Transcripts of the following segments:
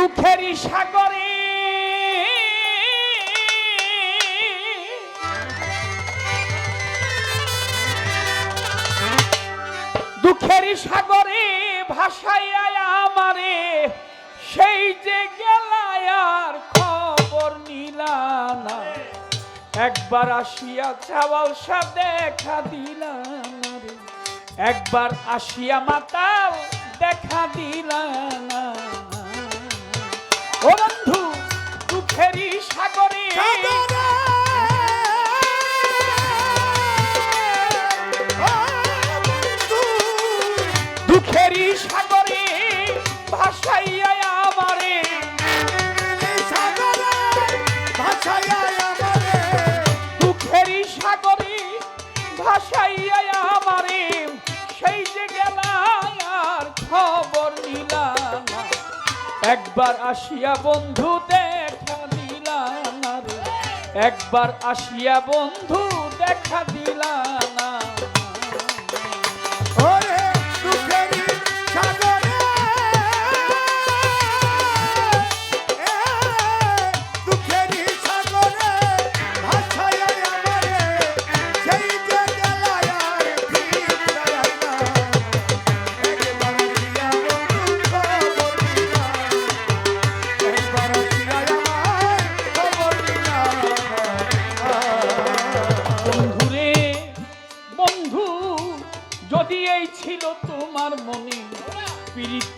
দুঃখেরই সাগরে। দুঃখেরই সাগরে ভাসাইয়া আমারে, সেই যে গেলায়ার খবর নিলানা একবার আসিয়া চাওয়াল সা দেখা দিলাম রে। একবার আসিয়া মাতাল দেখা দিলাম ও বন্ধু দুঃখেরই সাগরে একবার আসিয়া বন্ধু দেখা দিলাম একবার আসিয়া বন্ধু দেখা দিলাম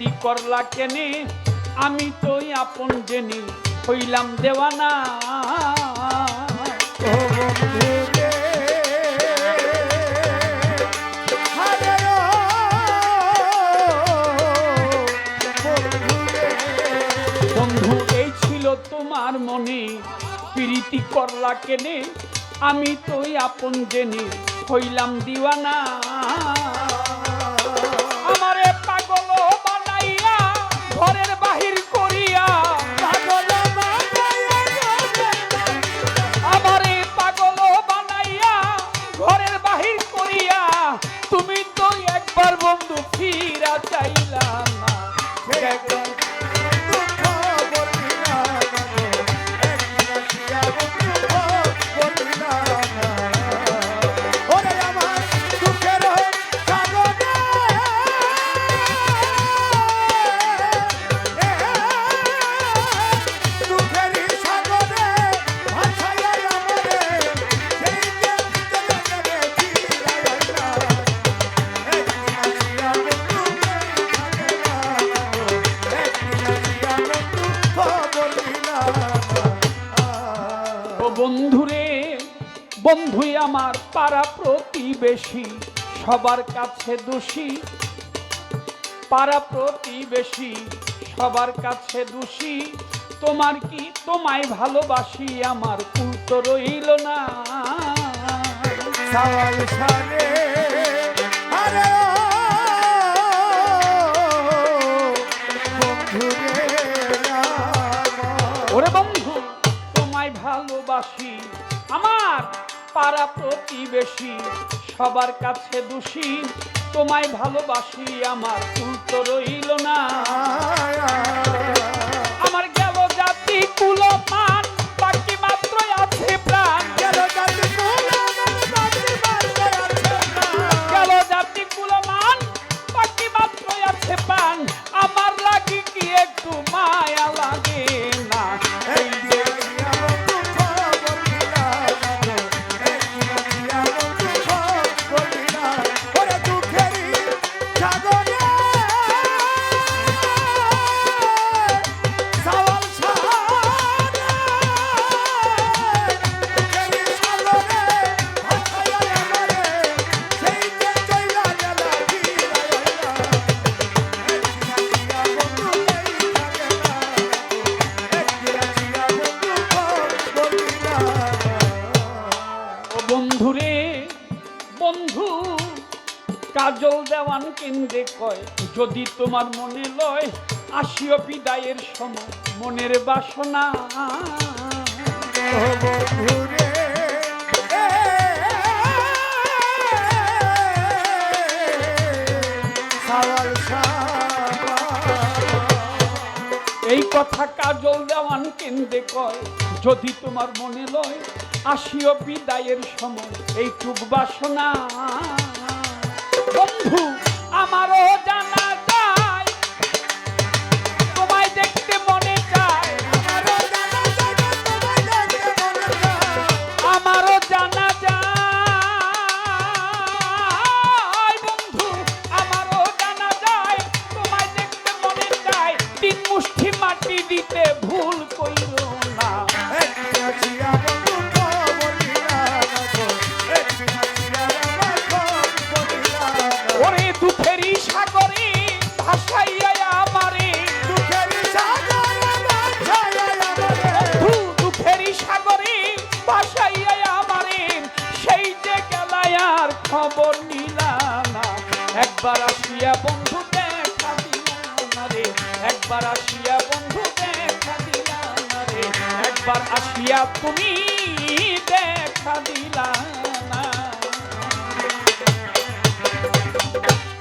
প্রীতি করলা কেনে? আমি তোই আপন জেনে হইলাম দেওয়ানা। বন্ধু, এই ছিল তোমার মনে প্রীতি করলা কেনে? আমি তোই আপন জেনে হইলাম দিওয়ানা। বন্ধুই আমার পাড়া প্রতিবেশী সবার কাছে দোষী। পাড়া প্রতিবেশী সবার কাছে দোষী। তোমার কি তোমায় ভালোবাসি আমার কুল তো রইল না। সওয়াল সারে আরে ওরে বন্ধু তোমায় ভালোবাসি আমার পাড়া প্রতিবেশী সবার কাছে দোষী। তোমায় ভালোবাসি আমার কুল তো রইল না। বন্ধু কাজল দেওয়ান কেন্দ্রে কয় যদি তোমার মনে লয় আসিও বিদায়ের সময় মনের বাসনা। বন্ধুরে এই কথা কাজল দেওয়ান কেন্দ্রে কয় যদি তোমার মনে লয় আসিও বিদায়ের সময় এইটুক বাসনা। বন্ধু আমারও একবার আসিয়া তুমি দেখা দিলা।